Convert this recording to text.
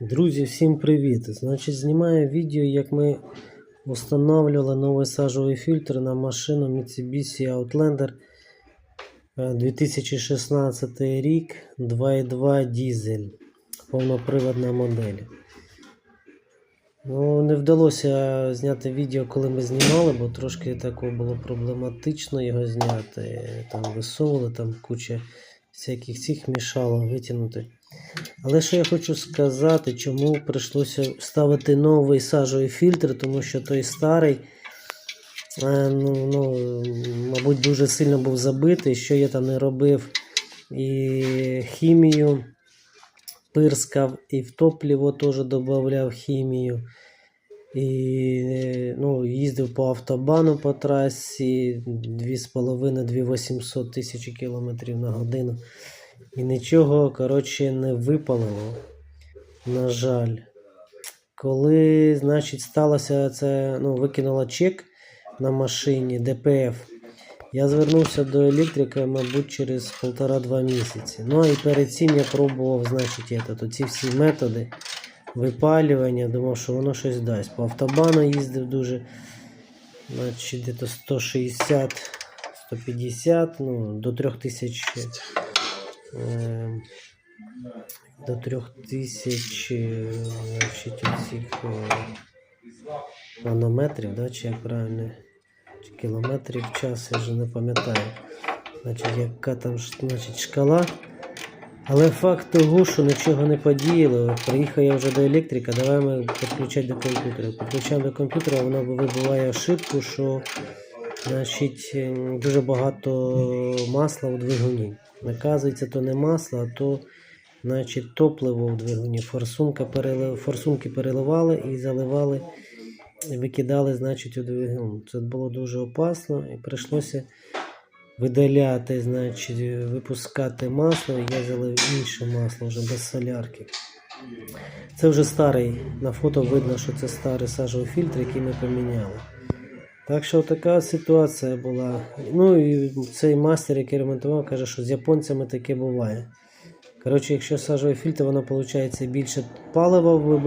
Друзі, всім привіт! Значить, знімаю відео, як ми встановлювали новий сажовий фільтр на машину Mitsubishi Outlander е, 2016 рік 2.2 дізель. Повноприводна модель. Ну, не вдалося зняти відео, коли ми знімали, бо трошки такого було проблематично його зняти. Там висовували, там куча всяких цих мішало витягнути. Але що я хочу сказати, чому прийшлося ставити новий сажовий фільтр, тому що той старий, е, ну, ну, мабуть, дуже сильно був забитий, що я там не робив. І хімію пирскав, і в топливо теж додавав хімію. І е, ну, їздив по автобану по трасі 2,5-2800 тисячі кілометрів на годину. І нічого, коротше, не випалило. На жаль. Коли, значить, сталося це, ну, викинула чек на машині ДПФ, я звернувся до електрика, мабуть, через полтора-два місяці. Ну і перед цим я пробував, значить, этот, оці всі методи випалювання, думав, що воно щось дасть. По автобану їздив дуже, значить, десь 160, 150, ну, до 3000 е, до 3000 значить, оцих е, нанометрів, да, чи як правильно, чи кілометрів час, я вже не пам'ятаю. Значить, яка там значить, шкала. Але факт того, що нічого не подіяло, приїхав я вже до електрика, давай ми підключати до комп'ютера. Підключаємо до комп'ютера, воно вибиває ошибку, що значить, ем, дуже багато масла у двигуні. Наказується, то не масло, а то значить, топливо в двигуні. Форсунка перелив... Форсунки переливали і заливали, викидали значить, у двигун. Це було дуже опасно і прийшлося видаляти, значить, випускати масло. Я залив інше масло вже без солярки. Це вже старий. На фото видно, що це старий сажовий фільтр, який ми поміняли. Так що така ситуація була. Ну і цей мастер, який ремонтував, каже, що з японцями таке буває. Коротше, якщо сажовий фільтр, воно виходить більше палива вибирає.